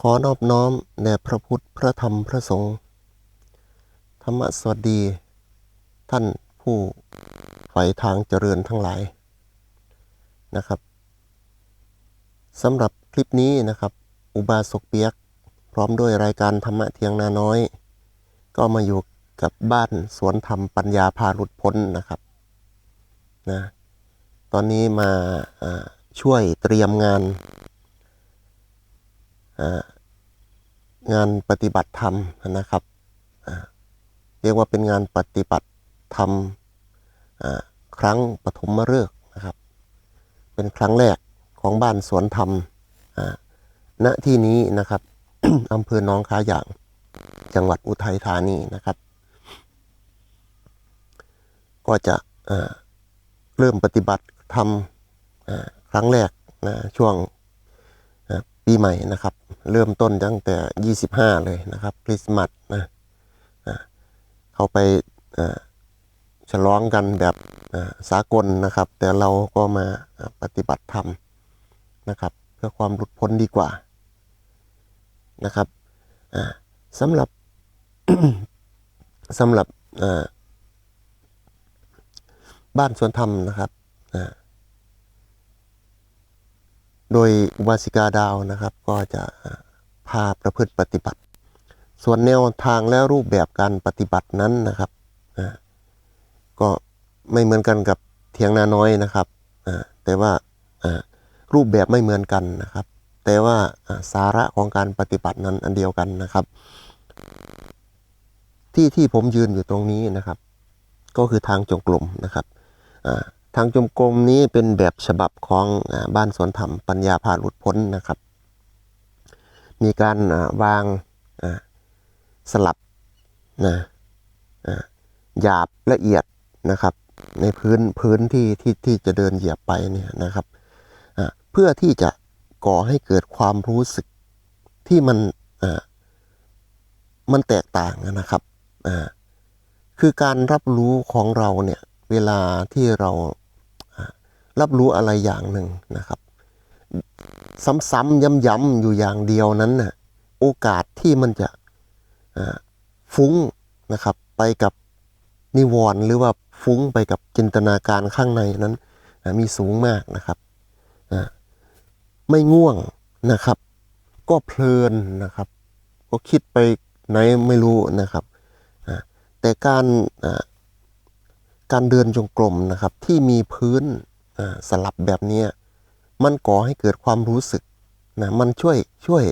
ขอนอบน้อมแด่พระพุทธพระธรรมพระสงฆ์ธรรมสวัสดี ท่านผู้ใฝ่ทางเจริญทั้งหลายนะครับสำหรับคลิปนี้นะครับ อุบาสกเปียก พร้อมด้วยรายการธรรมะเทียงนาน้อย ก็มาอยู่กับบ้านสวนธรรมปัญญาพาหลุดพ้นนะครับนะตอนนี้มาช่วยเตรียมงาน งานปฏิบัติธรรมนะครับ เรียกว่าเป็นงานปฏิบัติธรรมครั้งปฐมฤกษ์นะครับ เป็นครั้งแรกของบ้านสวนธรรมณที่นี้นะครับอำเภอหนองคาอย่าง จังหวัดอุทัยธานีนะครับ ก็จะเริ่มปฏิบัติธรรมครั้งแรกนะช่วง ปีใหม่นะครับ เริ่มต้นตั้งแต่ 25 เลยนะครับคริสต์มาสนะเข้าไปฉลองกันแบบสากลนะครับ แต่เราก็มาปฏิบัติธรรมนะครับ เพื่อความหลุดพ้นดีกว่านะครับสำหรับสำหรับบ้านสวนธรรมนะครับ โดยอุบาสิกาดาวนะครับ ก็จะพาประพฤติปฏิบัติ ส่วนแนวทางและรูปแบบการปฏิบัตินั้นนะครับก็ไม่เหมือนกันกับเทียงนาน้อยนะครับแต่ว่ารูปแบบไม่เหมือนกันนะครับ แต่ว่าสาระของการปฏิบัตินั้นอันเดียวกันนะครับ ที่ที่ผมยืนอยู่ตรงนี้นะครับ ก็คือทางจงกรมนะครับ ทางจงกรมนี้เป็นแบบฉบับของอบ้านสวนธรรมปัญญาพาหลุดพ้นนะครับ มีการวางสลับนะหยาบละเอียดนะครับ ในพื้นพื้นที่ที่ที่จะเดินเหยียบไปเนี่ยนะครับเพื่อที่จะก่อให้เกิดความรู้สึกที่มันมันแตกต่างนะครับคือการรับรู้ของเราเนี่ยเวลาที่เรา รับรู้อะไรอย่างหนึ่งนะครับ ซ้ำๆย้ำๆอยู่อย่างเดียวนั้นน่ะโอกาสที่มันจะฟุ้งนะครับ ไปกับนิวรณ์หรือว่าฟุ้งไปกับจินตนาการข้างในนั้นมีสูงมากนะครับไม่ง่วงนะครับ ก็เพลินนะครับ ก็คิดไปไหนไม่รู้นะครับแต่การการเดินจงกรมนะครับที่มีพื้น สลับแบบนี้มันก่อให้เกิดความรู้สึกนะมันช่วยช่วย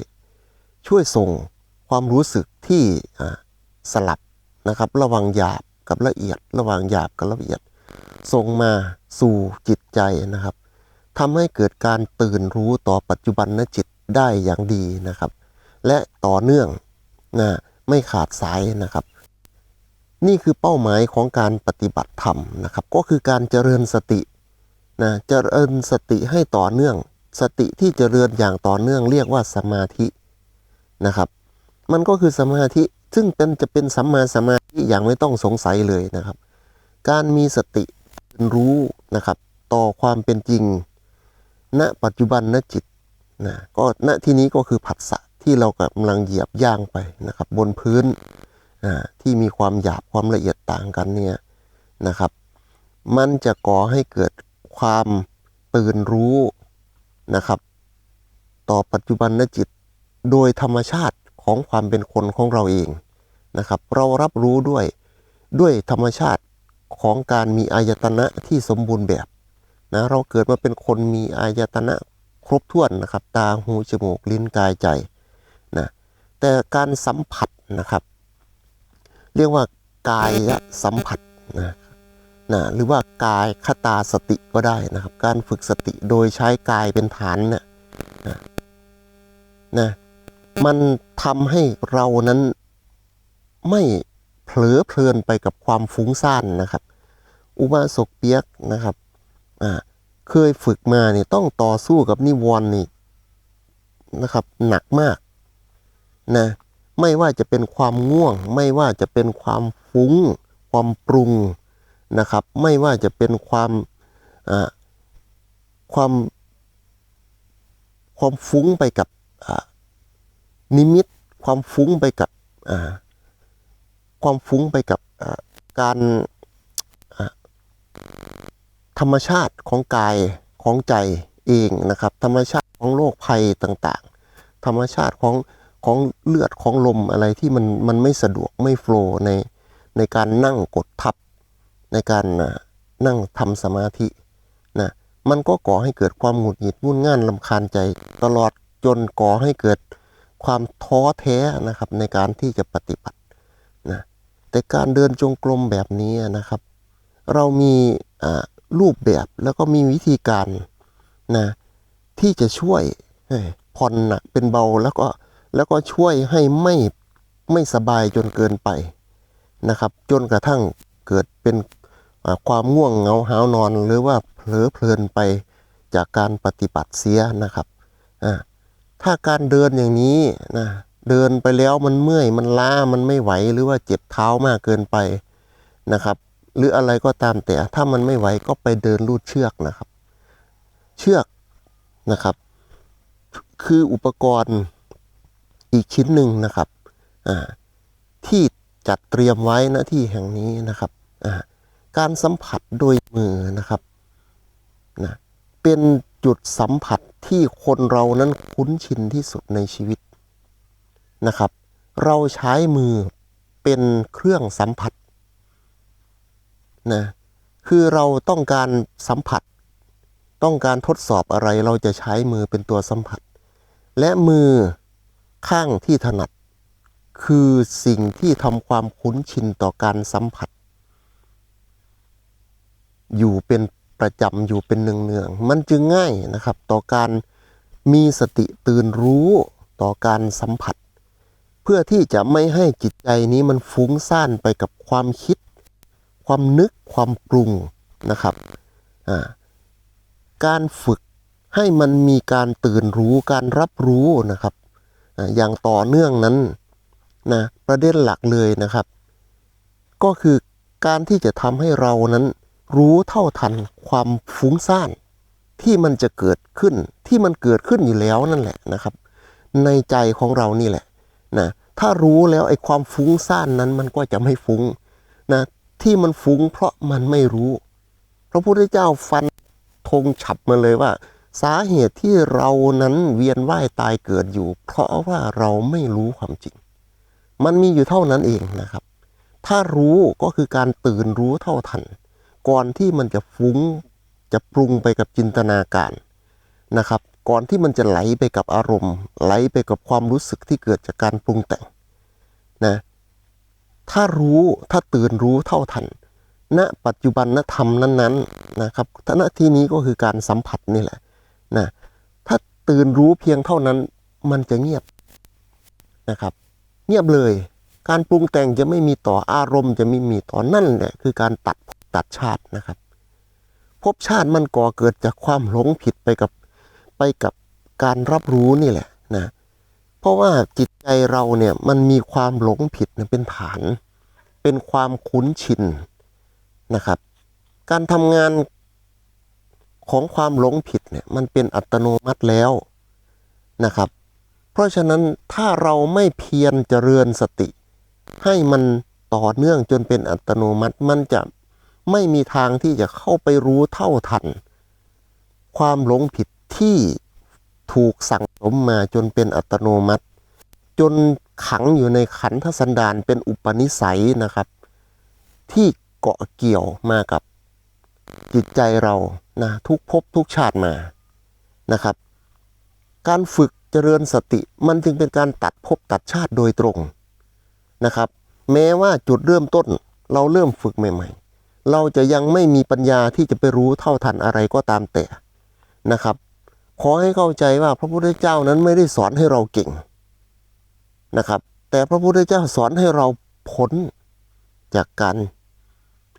ช่วยส่งความรู้สึกที่สลับนะครับ ระหว่างหยาบกับละเอียด ระหว่างหยาบกับละเอียด ส่งมาสู่จิตใจนะครับทำให้เกิดการตื่นรู้ต่อปัจจุบันนจิตได้อย่างดีนะครับ และต่อเนื่องนะไม่ขาดสายนะครับ นี่คือเป้าหมายของการปฏิบัติธรรมนะครับ ก็คือการเจริญสติ นะเจริญสติให้ต่อเนื่อง สติที่เจริญอย่างต่อเนื่องเรียกว่าสมาธินะครับ มันก็คือสมาธิซึ่งเป็นจะเป็นสัมมาสมาธิอย่างไม่ต้องสงสัยเลยนะครับ การมีสติรู้นะครับ ต่อความเป็นจริง ณปัจจุบันณจิตนะก็ณที่นี้ก็คือผัสสะที่เรากำลังเหยียบย่างไปนะครับ บนพื้นที่มีความหยาบความละเอียดต่างกันเนี่ยนะครับ มันจะก่อให้เกิด ความตื่นรู้นะครับ ต่อปัจจุบันนจิต โดยธรรมชาติของความเป็นคนของเราเองนะครับ เรารับรู้ด้วยด้วยธรรมชาติของการมีอายตนะที่สมบูรณ์แบบนะเราเกิดมาเป็นคนมีอายตนะครบถ้วนนะครับ ตาหูจมูกลิ้นกายใจนะแต่การสัมผัสนะครับ เรียกว่ากายสัมผัสนะ นะหรือว่ากายคตาสติก็ได้นะครับ การฝึกสติโดยใช้กายเป็นฐานเนะนะนะมันทำให้เรานั้นไม่เผลอเพลินไปกับความฟุ้งซ่านนะครับ อุบาสกเปียกนะครับอ่าเคยฝึกมาเนี่ยต้องต่อสู้กับนิวรณ์นี่นะครับหนักมากนะไม่ว่าจะเป็นความง่วง ไม่ว่าจะเป็นความฟุ้ง ความปรุง นะครับ ไม่ว่าจะเป็นความความความฟุ้งไปกับนิมิต ความฟุ้งไปกับความฟุ้งไปกับการธรรมชาติของกายของใจเองนะครับ ธรรมชาติของโรคภัยต่างๆ ธรรมชาติของของเลือดของลมอะไรที่มันมันไม่สะดวกไม่โฟล์ในในการนั่งกดทับ ในการนั่งทำสมาธินะมันก็ก่อให้เกิดความหงุดหงิดวุ่นง่านลำคาญใจ ตลอดจนก่อให้เกิดความท้อแท้นะครับในการที่จะปฏิบัตินะแต่การเดินจงกรมแบบนี้นะครับ เรามีอ่ารูปแบบแล้วก็มีวิธีการนะที่จะช่วยผ่อนหนักเป็นเบาแล้วก็แล้วก็ช่วยให้ไม่ไม่สบายจนเกินไปนะครับ จนกระทั่งเกิดเป็น ความง่วงเหงาหาวนอน หรือว่าเผลอเพลินไปจากการปฏิบัติเสียนะครับถ้าการเดินอย่างนี้นะเดินไปแล้วมันเมื่อยมันล้ามันไม่ไหวหรือว่าเจ็บเท้ามากเกินไปนะครับ หรืออะไรก็ตามแต่ถ้ามันไม่ไหวก็ไปเดินลูดเชือกนะครับ เชือกนะครับ คืออุปกรณ์อีกชิ้นหนึ่งนะครับที่จัดเตรียมไว้ณที่แห่งนี้นะครับอ่า การสัมผัสโดยมือนะครับนะเป็นจุดสัมผัสที่คนเรานั้นคุ้นชินที่สุดในชีวิตนะครับ เราใช้มือเป็นเครื่องสัมผัสนะคือเราต้องการสัมผัส ต้องการทดสอบอะไรเราจะใช้มือเป็นตัวสัมผัส และมือข้างที่ถนัด คือสิ่งที่ทำความคุ้นชินต่อการสัมผัส อยู่เป็นประจำอยู่เป็นเนืองๆมันจึงง่ายนะครับ ต่อการมีสติตื่นรู้ต่อการสัมผัส เพื่อที่จะไม่ให้จิตใจนี้มันฟุ้งซ่านไปกับความคิด ความนึกความปรุงนะครับการฝึกให้มันมีการตื่นรู้การรับรู้นะครับออย่างต่อเนื่องนั้นนะประเด็นหลักเลยนะครับ ก็คือการที่จะทำให้เรานั้น รู้เท่าทันความฟุ้งซ่านที่มันจะเกิดขึ้นที่มันเกิดขึ้นอยู่แล้วนั่นแหละนะครับ ในใจของเรานี่แหละนะถ้ารู้แล้วไอ้ความฟุ้งซ่านนั้นมันก็จะไม่ฟุ้งนะที่มันฟุ้งเพราะมันไม่รู้ พระพุทธเจ้าฟันธงฉับมาเลยว่า สาเหตุที่เรานั้นเวียนว่ายตายเกิดอยู่ เพราะว่าเราไม่รู้ความจริง มันมีอยู่เท่านั้นเองนะครับ ถ้ารู้ก็คือการตื่นรู้เท่าทัน ก่อนที่มันจะฟุ้งจะปรุงไปกับจินตนาการนะครับ ก่อนที่มันจะไหลไปกับอารมณ์ ไหลไปกับความรู้สึกที่เกิดจากการปรุงแต่งนะถ้ารู้ถ้าตื่นรู้เท่าทันณปัจจุบันณธรรมนั้นๆนะครับณที่นี้ก็คือการสัมผัสนี่แหละนะถ้าตื่นรู้เพียงเท่านั้นมันจะเงียบนะครับ เงียบเลยการปรุงแต่งจะไม่มีต่ออารมณ์จะไม่มีต่อนั่นแหละคือการตัด ตัดชาตินะครับภพชาติมันก่อเกิดจากความหลงผิดไปกับไปกับการรับรู้นี่แหละนะเพราะว่าจิตใจเราเนี่ยมันมีความหลงผิดเนี่ยเป็นฐาน เป็นความคุ้นชินนะครับ การทำงานของความหลงผิดเนี่ยมันเป็นอัตโนมัติแล้วนะครับ เพราะฉะนั้นถ้าเราไม่เพียรเจริญสติ ให้มันต่อเนื่องจนเป็นอัตโนมัติมันจะ ไม่มีทางที่จะเข้าไปรู้เท่าทัน ความหลงผิดที่ถูกสั่งสมมาจนเป็นอัตโนมัติ จนขังอยู่ในขันธสันดานเป็นอุปนิสัยนะครับ ที่เกาะเกี่ยวมากับจิตใจเรานะทุกภพทุกชาติมานะครับ การฝึกเจริญสติมันจึงเป็นการตัดภพตัดชาติโดยตรงนะครับ แม้ว่าจุดเริ่มต้นเราเริ่มฝึกใหม่ ๆ เราจะยังไม่มีปัญญาที่จะไปรู้เท่าทันอะไรก็ตามแต่นะครับ ขอให้เข้าใจว่าพระพุทธเจ้านั้นไม่ได้สอนให้เราเก่งนะครับ แต่พระพุทธเจ้าสอนให้เราพ้นจากการ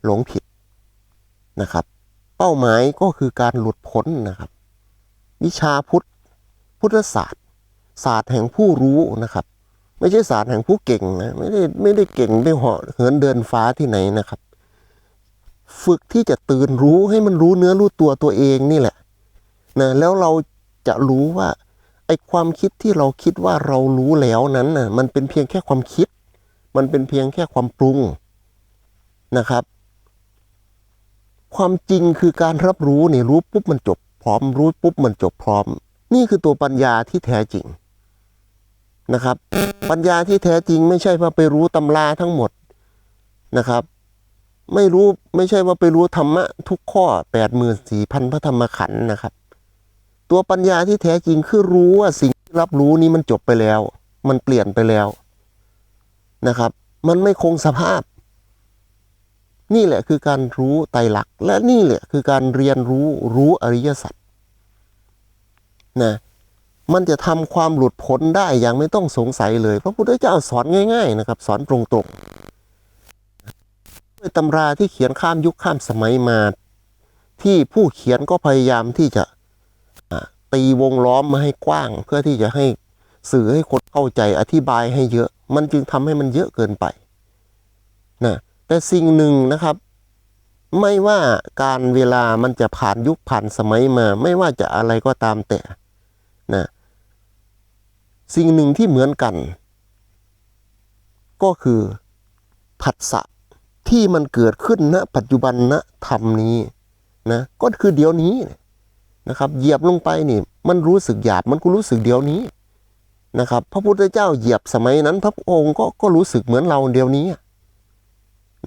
หลงผิดนะครับ เป้าหมายก็คือการหลุดพ้นนะครับ วิชาพุทธพุทธศาสตร์ ศาสตร์แห่งผู้รู้นะครับ ไม่ใช่ศาสตร์แห่งผู้เก่งนะไม่ได้ไม่ได้เก่งได้เหาะเหินเดินฟ้าที่ไหนนะครับ ฝึกที่จะตื่นรู้ให้มันรู้เนื้อรู้ตัวตัวเองนี่แหละนะแล้วเราจะรู้ว่าไอความคิดที่เราคิดว่าเรารู้แล้วนั้นน่ะมันเป็นเพียงแค่ความคิด มันเป็นเพียงแค่ความปรุงนะครับ ความจริงคือการรับรู้นี่รู้ปุ๊บมันจบพร้อมรู้ปุ๊บมันจบพร้อม นี่คือตัวปัญญาที่แท้จริงนะครับ ปัญญาที่แท้จริงไม่ใช่ว่าไปรู้ตำราทั้งหมดนะครับ ไม่รู้ไม่ใช่ว่าไปรู้ธรรมะทุกข้อแปดหมื่นสี่พันพระธรรมขันธ์นะครับ ตัวปัญญาที่แท้จริงคือรู้ว่าสิ่งที่รับรู้นี้มันจบไปแล้ว มันเปลี่ยนไปแล้วนะครับ มันไม่คงสภาพ นี่แหละคือการรู้ไตรลักษณ์และนี่แหละคือการเรียนรู้รู้อริยสัจนะมันจะทำความหลุดพ้นได้อย่างไม่ต้องสงสัยเลย พระพุทธเจ้าสอนง่าย ๆ นะครับ สอนตรงๆ ด้วยตำราที่เขียนข้ามยุคข้ามสมัยมา ที่ผู้เขียนก็พยายามที่จะตีวงล้อมมาให้กว้าง เพื่อที่จะให้สื่อให้คนเข้าใจอธิบายให้เยอะ มันจึงทำให้มันเยอะเกินไปนะแต่สิ่งหนึ่งนะครับ ไม่ว่าการเวลามันจะผ่านยุคผ่านสมัยมา ไม่ว่าจะอะไรก็ตามแต่นะสิ่งหนึ่งที่เหมือนกัน ก็คือผัสสะ ที่มันเกิดขึ้นณปัจจุบันณธรรมนี้นะก็คือเดี๋ยวนี้นะครับ เหยียบลงไปนี่ มันรู้สึกหยาบมันก็รู้สึกเดี๋ยวนี้นะครับ พระพุทธเจ้าเหยียบสมัยนั้น พระองค์ก็ก็รู้สึกเหมือนเราเดี๋ยวนี้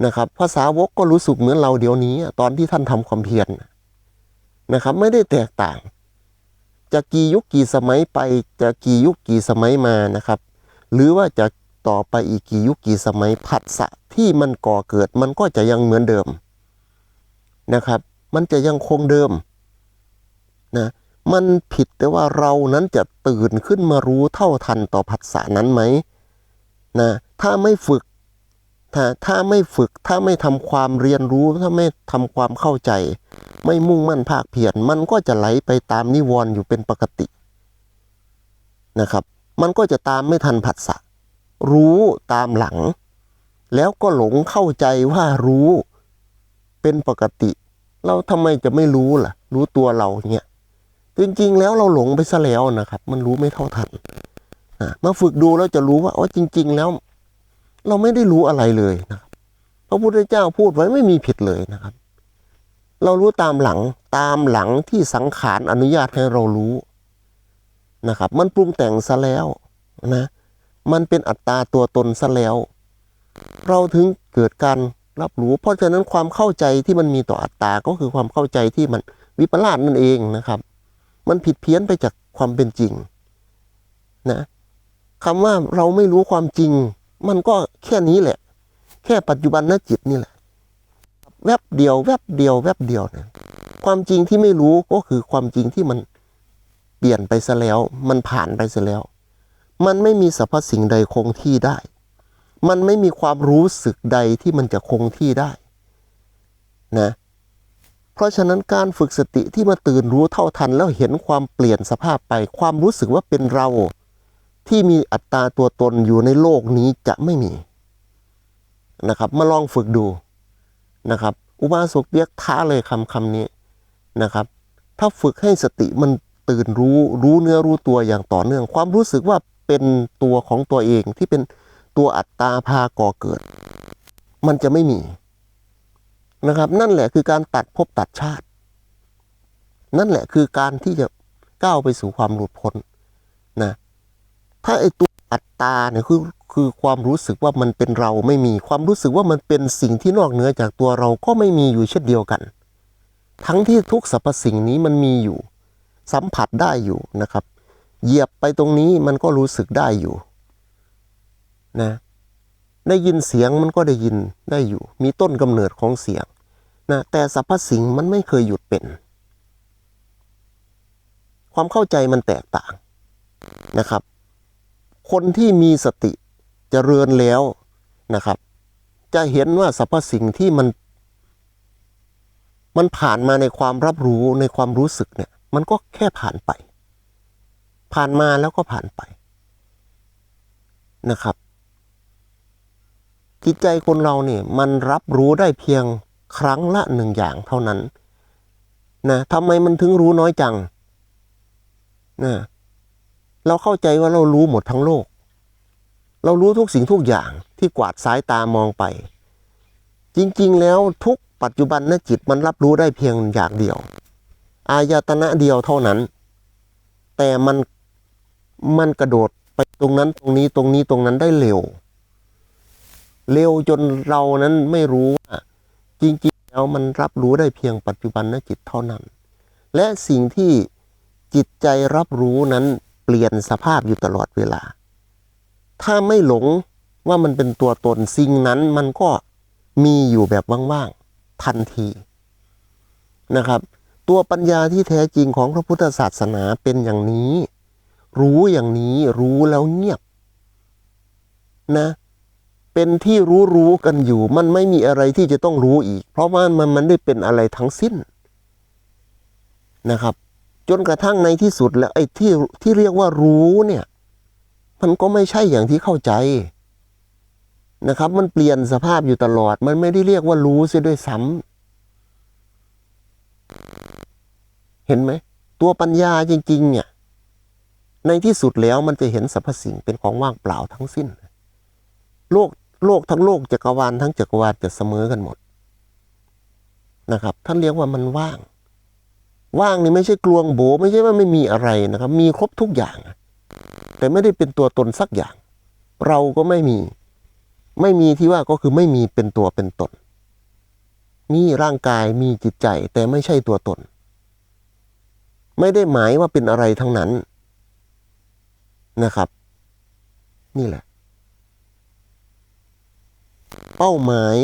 นะครับภาษาวกก็รู้สึกเหมือนเราเดี๋ยวนี้ ตอนที่ท่านทำความเพียรนะครับ ไม่ได้แตกต่าง จะกี่ยุคกี่สมัยไปจะกี่ยุคกี่สมัยมานะครับ หรือว่าจะ ต่อไปอีกกี่ยุคกี่สมัยผัสสะที่มันก่อเกิดมันก็จะยังเหมือนเดิมนะครับ มันจะยังคงเดิมนะมันผิดแต่ว่าเรานั้นจะตื่นขึ้นมารู้เท่าทันต่อผัสสะนั้นไหมนะถ้าไม่ฝึกถ้าถ้าไม่ฝึกถ้าไม่ทำความเรียนรู้ถ้าไม่ทำความเข้าใจ ไม่มุ่งมั่นภาคเพียรมันก็จะไหลไปตามนิวรณ์อยู่เป็นปกตินะครับ มันก็จะตามไม่ทันผัสสะ รู้ตามหลัง แล้วก็หลงเข้าใจว่ารู้ เป็นปกติ เราทำไมจะไม่รู้ล่ะ รู้ตัวเราเนี่ยจริงๆแล้วเราหลงไปซะแล้วนะครับ มันรู้ไม่เท่าทันมาฝึกดูแล้วจะรู้ว่าอ๋อจริง ๆ แล้ว เราไม่ได้รู้อะไรเลยนะครับ พระพุทธเจ้าพูดไว้ไม่มีผิดเลยนะครับ เรารู้ตามหลังตามหลังที่สังขารอนุญาตให้เรารู้นะครับ มันปรุงแต่งซะแล้วนะ มันเป็นอัตตาตัวตนซะแล้ว เราถึงเกิดการรับรู้ เพราะฉะนั้นความเข้าใจที่มันมีต่ออัตตาก็คือความเข้าใจที่มันวิปลาสนั่นเองนะครับ มันผิดเพี้ยนไปจากความเป็นจริงนะคำว่าเราไม่รู้ความจริง มันก็แค่นี้แหละ แค่ปัจจุบันนจิตนี่แหละแวบเดียว แวบเดียว แวบเดียวเนี่ยความจริงที่ไม่รู้ก็คือความจริงที่มันเปลี่ยนไปซะแล้ว มันผ่านไปซะแล้ว มันไม่มีสรรพสิ่งใดคงที่ได้ มันไม่มีความรู้สึกใดที่มันจะคงที่ได้นะเพราะฉะนั้นการฝึกสติที่มาตื่นรู้เท่าทัน แล้วเห็นความเปลี่ยนสภาพไป ความรู้สึกว่าเป็นเรา ที่มีอัตตาตัวตนอยู่ในโลกนี้จะไม่มีนะครับมาลองฝึกดูนะครับ อุบาสกเรียกท้าเลยคำคำนี้นะครับ ถ้าฝึกให้สติมันตื่นรู้รู้เนื้อรู้ตัวอย่างต่อเนื่อง ความรู้สึกว่า เป็นตัวของตัวเองที่เป็นตัวอัตตาพาก่อเกิด มันจะไม่มีนะครับ นั่นแหละคือการตัดภพตัดชาติ นั่นแหละคือการที่จะก้าวไปสู่ความหลุดพ้นนะถ้าไอตัวอัตตาเนี่ยคือคือความรู้สึกว่ามันเป็นเราไม่มีความรู้สึกว่ามันเป็นสิ่งที่นอกเหนือจากตัวเราก็ไม่มีอยู่เช่นเดียวกัน ทั้งที่ทุกสรรพสิ่งนี้มันมีอยู่ สัมผัสได้อยู่นะครับ เหยียบไปตรงนี้มันก็รู้สึกได้อยู่นะได้ยินเสียงมันก็ได้ยินได้อยู่ มีต้นกำเนิดของเสียงนะแต่สรรพสิ่งมันไม่เคยหยุดเป็น ความเข้าใจมันแตกต่างนะครับ คนที่มีสติจเจริญแล้วนะครับ จะเห็นว่าสรรพสิ่งที่มัน มันผ่านมาในความรับรู้ในความรู้สึกเนี่ย มันก็แค่ผ่านไป ผ่านมาแล้วก็ผ่านไปนะครับ จิตใจคนเราเนี่ยมันรับรู้ได้เพียงครั้งละหนึ่งอย่างเท่านั้นนะทำไมมันถึงรู้น้อยจังนะเราเข้าใจว่าเรารู้หมดทั้งโลก เรารู้ทุกสิ่งทุกอย่างที่กวาดสายตามองไป จริงๆแล้วทุกปัจจุบันนจิตมันรับรู้ได้เพียงอย่างเดียว อายตนะเดียวเท่านั้น แต่มัน มันกระโดดไปตรงนั้นตรงนี้ตรงนี้ตรงนั้นได้เร็ว เร็วจนเรานั้นไม่รู้ว่าจริงๆแล้วมันรับรู้ได้เพียงปัจจุบันนจิตเท่านั้น และสิ่งที่จิตใจรับรู้นั้นเปลี่ยนสภาพอยู่ตลอดเวลา ถ้าไม่หลงว่ามันเป็นตัวตนสิ่งนั้นมันก็มีอยู่แบบว่างๆทันทีนะครับ ตัวปัญญาที่แท้จริงของพระพุทธศาสนาเป็นอย่างนี้ รู้อย่างนี้รู้แล้วเงียบ นะ เป็นที่รู้รู้กันอยู่ มันไม่มีอะไรที่จะต้องรู้อีก เพราะว่ามันมันได้เป็นอะไรทั้งสิ้นนะครับ จนกระทั่งในที่สุดแล้วไอ้ที่ที่เรียกว่ารู้เนี่ย มันก็ไม่ใช่อย่างที่เข้าใจนะครับ มันเปลี่ยนสภาพอยู่ตลอด มันไม่ได้เรียกว่ารู้เสียด้วยซ้ำเห็นไหม ตัวปัญญาจริง ๆ เนี่ย ในที่สุดแล้วมันจะเห็นสรรพสิ่งเป็นของว่างเปล่าทั้งสิ้น โลกโลกทั้งโลกจักรวาลทั้งจักรวาลจะเสมอกันหมดนะครับ ท่านเรียกว่ามันว่าง ว่างนี่ไม่ใช่กลวงโบไม่ใช่ว่าไม่มีอะไรนะครับ มีครบทุกอย่าง แต่ไม่ได้เป็นตัวตนสักอย่าง เราก็ไม่มี ไม่มีที่ว่าก็คือไม่มีเป็นตัวเป็นตน มีร่างกายมีจิตใจแต่ไม่ใช่ตัวตน ไม่ได้หมายว่าเป็นอะไรทั้งนั้น นะครับ นี่แหละ เป้าหมาย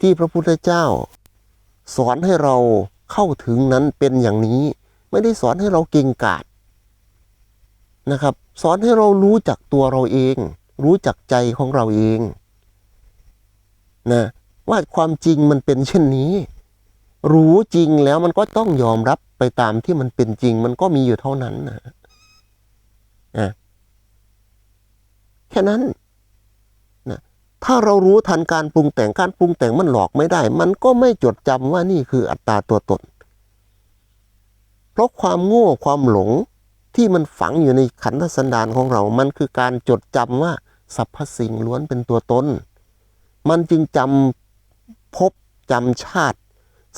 ที่พระพุทธเจ้า สอนให้เราเข้าถึงนั้นเป็นอย่างนี้ ไม่ได้สอนให้เราเก่งกาจนะครับ สอนให้เรารู้จักตัวเราเอง รู้จักใจของเราเองนะว่าความจริงมันเป็นเช่นนี้ รู้จริงแล้วมันก็ต้องยอมรับไปตามที่มันเป็นจริง มันก็มีอยู่เท่านั้นนะนะ แค่นั้นนะถ้าเรารู้ทันการปรุงแต่งการปรุงแต่งมันหลอกไม่ได้ มันก็ไม่จดจำว่านี่คืออัตตาตัวตน เพราะความโง่ความหลงที่มันฝังอยู่ในขันธสันดานของเรา มันคือการจดจำว่าสรรพสิ่งล้วนเป็นตัวตน มันจึงจำพบจำชาติ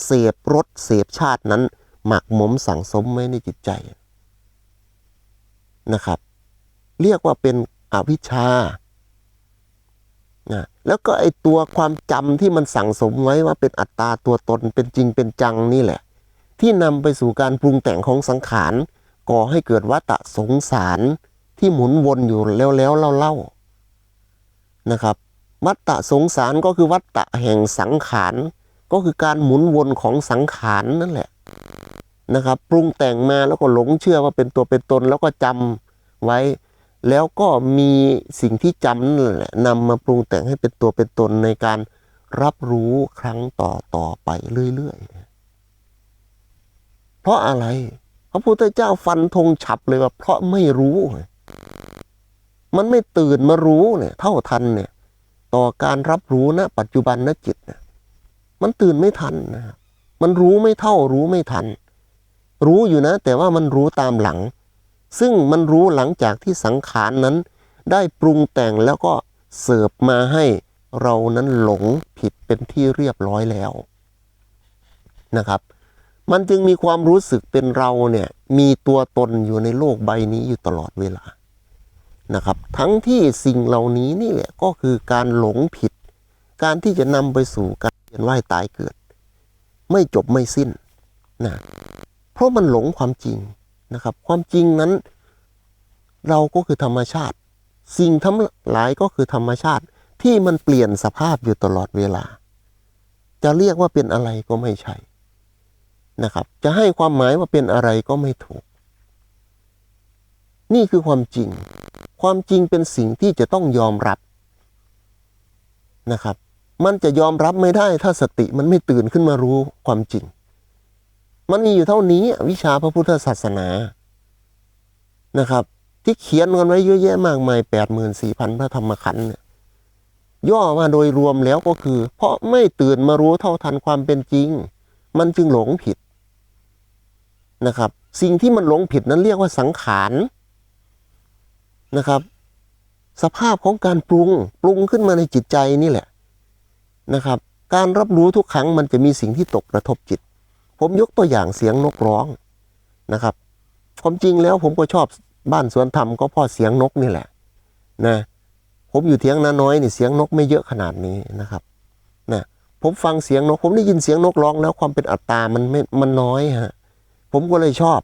เสพรสเสพชาตินั้น หมักหมมสั่งสมไว้ในจิตใจนะครับ เรียกว่าเป็น อวิชชานะแล้วก็ไอตัวความจำที่มันสั่งสมไว้ว่าเป็นอัตตาตัวตนเป็นจริงเป็นจังนี่แหละ ที่นำไปสู่การปรุงแต่งของสังขารก่อให้เกิดวัฏสงสารที่หมุนวนอยู่แล้วแล้วเล่าๆนะครับ วัฏสงสารก็คือวัฏแห่งสังขารก็คือการหมุนวนของสังขารนั่นแหละนะครับ ปรุงแต่งมาแล้วก็หลงเชื่อว่าเป็นตัวเป็นตนแล้วก็จำไว้ แล้วก็มีสิ่งที่จำนั่นแหละนำมาปรุงแต่งให้เป็นตัวเป็นตนในการรับรู้ครั้งต่อต่อไปเรื่อยๆ เพราะอะไร พระพุทธเจ้าฟันธงฉับเลยว่าเพราะไม่รู้ มันไม่ตื่นมารู้เนี่ย เท่าทันเนี่ย ต่อการรับรู้นะปัจจุบันนะจิตเนี่ยมันตื่นไม่ทันนะครับมันรู้ไม่เท่ารู้ไม่ทัน รู้อยู่นะ แต่ว่ามันรู้ตามหลัง ซึ่งมันรู้หลังจากที่สังขารนั้น ได้ปรุงแต่งแล้วก็เสิร์ฟมาให้เรานั้นหลงผิดเป็นที่เรียบร้อยแล้วนะครับ มันจึงมีความรู้สึกเป็นเราเนี่ยมีตัวตนอยู่ในโลกใบนี้อยู่ตลอดเวลานะครับ ทั้งที่สิ่งเหล่านี้นี่แหละก็คือการหลงผิด การที่จะนำไปสู่การเวียนว่ายตายเกิด ไม่จบไม่สิ้นนะเพราะมันหลงความจริง นะครับ ความจริงนั้น เราก็คือธรรมชาติ สิ่งทั้งหลายก็คือธรรมชาติที่มันเปลี่ยนสภาพอยู่ตลอดเวลา จะเรียกว่าเป็นอะไรก็ไม่ใช่นะครับ จะให้ความหมายว่าเป็นอะไรก็ไม่ถูก นี่คือความจริง ความจริงเป็นสิ่งที่จะต้องยอมรับนะครับ มันจะยอมรับไม่ได้ถ้าสติมันไม่ตื่นขึ้นมารู้ความจริง มันมีอยู่เท่านี้วิชาพระพุทธศาสนานะครับ ที่เขียนกันไว้เยอะแยะมากมายแปดหมื่นสี่พันพระธรรมขันธ์เนี่ยย่อมาโดยรวมแล้วก็คือ เพราะไม่ตื่นมารู้เท่าทันความเป็นจริง มันจึงหลงผิดนะครับ สิ่งที่มันหลงผิดนั้นเรียกว่าสังขารนะครับ สภาพของการปรุงปรุงขึ้นมาในจิตใจนี่แหละนะครับ การรับรู้ทุกครั้งมันจะมีสิ่งที่ตกกระทบจิต ผมยกตัวอย่างเสียงนกร้องนะครับ ความจริงแล้วผมก็ชอบบ้านสวนธรรมก็เพราะเสียงนกนี่แหละนะผมอยู่เทียงนาน้อยนี่เสียงนกไม่เยอะขนาดนี้นะครับนะผมฟังเสียงนก ผมได้ยินเสียงนกร้องแล้วความเป็นอัตตามันไม่มันน้อยฮะผมก็เลยชอบ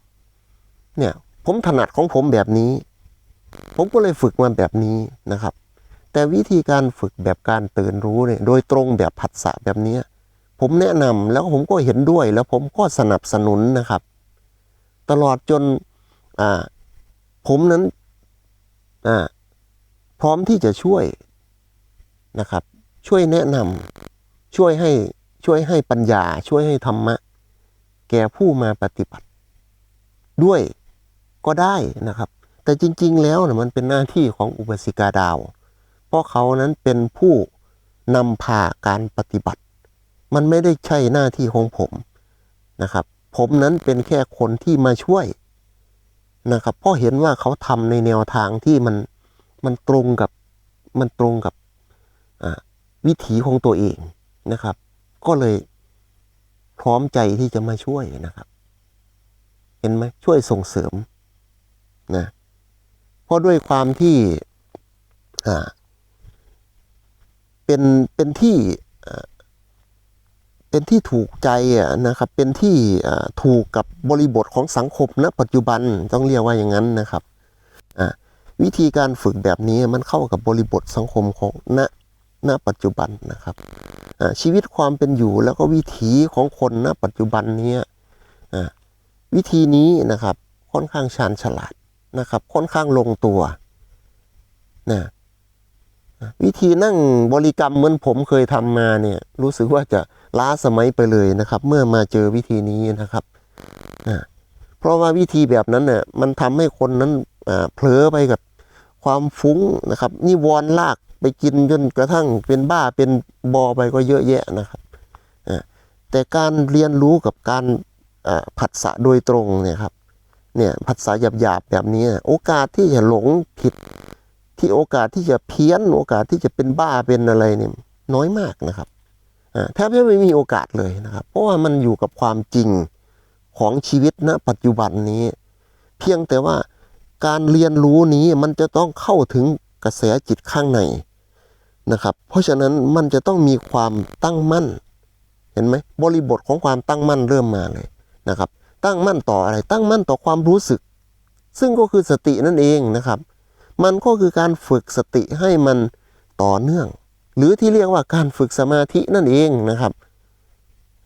เนี่ยผมถนัดของผมแบบนี้ ผมก็เลยฝึกมันแบบนี้นะครับ แต่วิธีการฝึกแบบการตื่นรู้เนี่ยโดยตรงแบบผัสสะแบบนี้ ผมแนะนำแล้วผมก็เห็นด้วยแล้วผมก็สนับสนุนนะครับ ตลอดจนผมนั้นพร้อมที่จะช่วยนะครับ ช่วยแนะนำช่วยให้ช่วยให้ปัญญาช่วยให้ธรรมะ แก่ผู้มาปฏิบัติ ด้วยก็ได้นะครับ แต่จริง ๆ แล้วนะมันเป็นหน้าที่ของอุบาสิกาดาว เพราะเขานั้นเป็นผู้นำพาการปฏิบัติ มันไม่ได้ใช่หน้าที่ของผมนะครับ ผมนั้นเป็นแค่คนที่มาช่วยนะครับเพราะเห็นว่าเขาทำในแนวทางที่มันมันตรงกับมันตรงกับวิถีของตัวเองนะครับ ก็เลยพร้อมใจที่จะมาช่วยนะครับ เห็นไหมช่วยส่งเสริมนะเพราะด้วยความที่เป็นเป็นที่ เป็นที่ถูกใจนะครับเป็นที่ถูกกับบริบทของสังคมณปัจจุบันต้องเรียกว่าอย่างนั้นนะครับวิธีการฝึกแบบนี้มันเข้ากับบริบทสังคมของณณปัจจุบันนะครับชีวิตความเป็นอยู่แล้วก็วิถีของคนณปัจจุบันนี้วิธีนี้นะครับค่อนข้างชาญฉลาดนะครับค่อนข้างลงตัวนะวิธีนั่งบริกรรมเหมือนผมเคยทำมาเนี่ยรู้สึกว่าจะ ล้าสมัยไปเลยนะครับ เมื่อมาเจอวิธีนี้นะครับเพราะว่าวิธีแบบนั้นเนี่ยมันทำให้คนนั้นอ่าเผลอไปกับความฟุ้งนะครับนิวรณ์ลากไปกินจนกระทั่งเป็นบ้าเป็นบอไปก็เยอะแยะนะครับแต่การเรียนรู้กับการอ่าผัสสะโดยตรงเนี่ยครับเนี่ยผัสสะหยาบๆแบบนี้โอกาสที่จะหลงผิดที่โอกาสที่จะเพี้ยนโอกาสที่จะเป็นบ้าเป็นอะไรเนี่ยน้อยมากนะครับ แทบจะไม่มีโอกาสเลยนะครับ เพราะว่ามันอยู่กับความจริงของชีวิตณปัจจุบันนี้ เพียงแต่ว่าการเรียนรู้นี้มันจะต้องเข้าถึงกระแสจิตข้างในนะครับ เพราะฉะนั้นมันจะต้องมีความตั้งมั่น เห็นไหมบริบทของความตั้งมั่นเริ่มมาเลยนะครับ ตั้งมั่นต่ออะไรตั้งมั่นต่อความรู้สึก ซึ่งก็คือสตินั่นเองนะครับ มันก็คือการฝึกสติให้มันต่อเนื่อง หรือที่เรียกว่าการฝึกสมาธินั่นเองนะครับ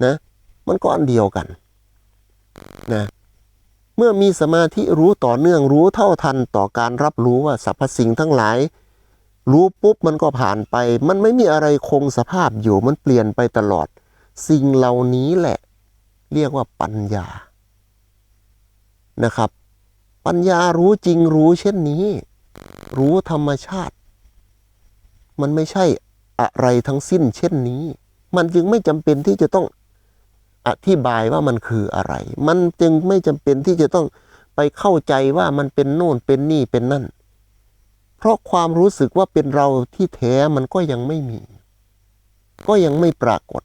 นะมันก็อันเดียวกันนะเมื่อมีสมาธิรู้ต่อเนื่องรู้เท่าทันต่อการรับรู้ว่าสรรพสิ่งทั้งหลาย รู้ปุ๊บมันก็ผ่านไป มันไม่มีอะไรคงสภาพอยู่มันเปลี่ยนไปตลอด สิ่งเหล่านี้แหละ เรียกว่าปัญญานะครับ ปัญญารู้จริงรู้เช่นนี้ รู้ธรรมชาติ มันไม่ใช่ อะไรทั้งสิ้น เช่นนี้ มันจึงไม่จำเป็นที่จะต้องอธิบายว่ามันคืออะไร มันจึงไม่จำเป็นที่จะต้องไปเข้าใจว่ามันเป็นโน่นเป็นนี่เป็นนั่น เพราะความรู้สึกว่าเป็นเราที่แท้มันก็ยังไม่มี ก็ยังไม่ปรากฏ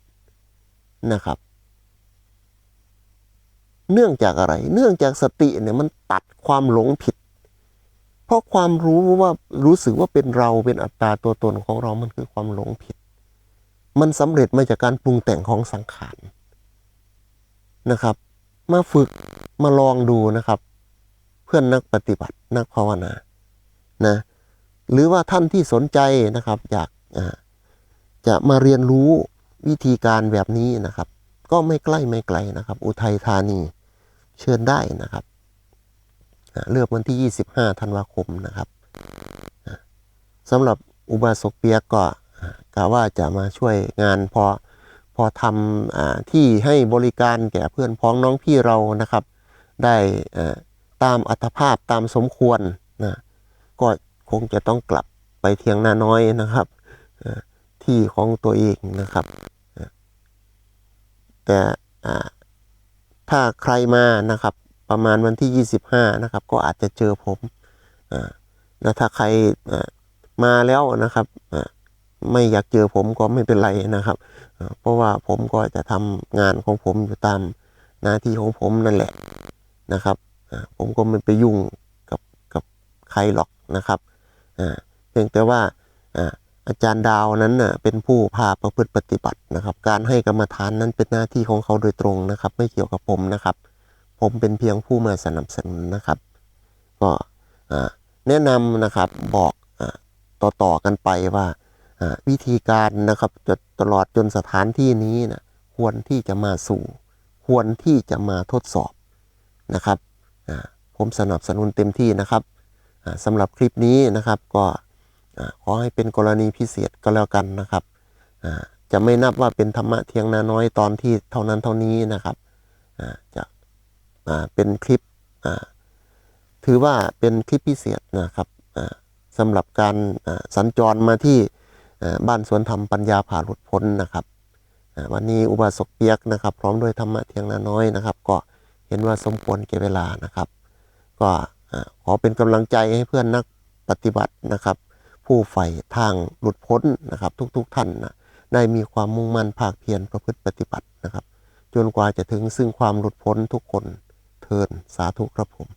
นะครับ เนื่องจากอะไร เนื่องจากสติเนี่ยมันตัดความหลงผิด เพราะความรู้ว่ารู้สึกว่าเป็นเราเป็นอัตตาตัวตนของเรามันคือความหลงผิด มันสำเร็จมาจากการปรุงแต่งของสังขารนะครับ มาฝึกมาลองดูนะครับ เพื่อนนักปฏิบัตินักภาวนานะหรือว่าท่านที่สนใจนะครับอยากจะมาเรียนรู้วิธีการแบบนี้นะครับ ก็ไม่ใกล้ไม่ไกลนะครับ อุทัยธานีเชิญได้นะครับ อ่าเลือกวันที่ 25ธันวาคมนะครับสำหรับอุบาสกเปียกก็กะว่าจะมาช่วยงานพอพอทำอที่ให้บริการแก่เพื่อนพ้องน้องพี่เรานะครับ ได้ตามอัตภาพตามสมควรนะก็คงจะต้องกลับไปเทียงนาน้อยนะครับที่ของตัวเองนะครับ แต่ถ้าใครมานะครับ ประมาณวันที่ 25 นะครับ ก็อาจจะเจอผมอ่าแล้วถ้าใครมาแล้วนะครับไม่อยากเจอผมก็ไม่เป็นไรนะครับ เพราะว่าผมก็จะทำงานของผมอยู่ตามหน้าที่ของผมนั่นแหละนะครับผมก็ไม่ไปยุ่งกับกับใครหรอกนะครับเพียงแต่ว่าอาจารย์ดาวนั้นนะเป็นผู้พาประพฤติปฏิบัตินะครับ การให้กรรมฐานนั้นเป็นหน้าที่ของเขาโดยตรงนะครับ ไม่เกี่ยวกับผมนะครับ ผมเป็นเพียงผู้มาสนับสนุนนะครับ ก็แนะนำนะครับบอกอต่อๆกันไปว่าวิธีการนะครับจตลอดจนสถานที่นี้นะควรที่จะมาสู่ ควรที่จะมาทดสอบนะครับผมสนับสนุนเต็มที่นะครับสำหรับคลิปนี้นะครับก็ขอให้เป็นกรณีพิเศษก็แล้วกันนะครับจะไม่นับว่าเป็นธรรมะเทียงนาน้อยตอนที่เท่านั้นเท่านี้นะครับจะ เป็นคลิปถือว่าเป็นคลิปพิเศษนะครับสำหรับการสัญจรมาที่บ้านสวนธรรมปัญญาผ่าหลุดพ้นนะครับวันนี้อุบาสกเปียกนะครับ พร้อมด้วยธรรมะเทียงนาน้อยนะครับ ก็เห็นว่าสมควรแก่เวลานะครับ ก็ขอเป็นกำลังใจให้เพื่อนนักปฏิบัตินะครับ ผู้ใฝ่ทางหลุดพ้นนะครับ ทุกๆท่านนะได้มีความมุ่งมั่นภาคเพียรประพฤติปฏิบัตินะครับ จนกว่าจะถึงซึ่งความหลุดพ้นทุกคน เทินสาธุครับผม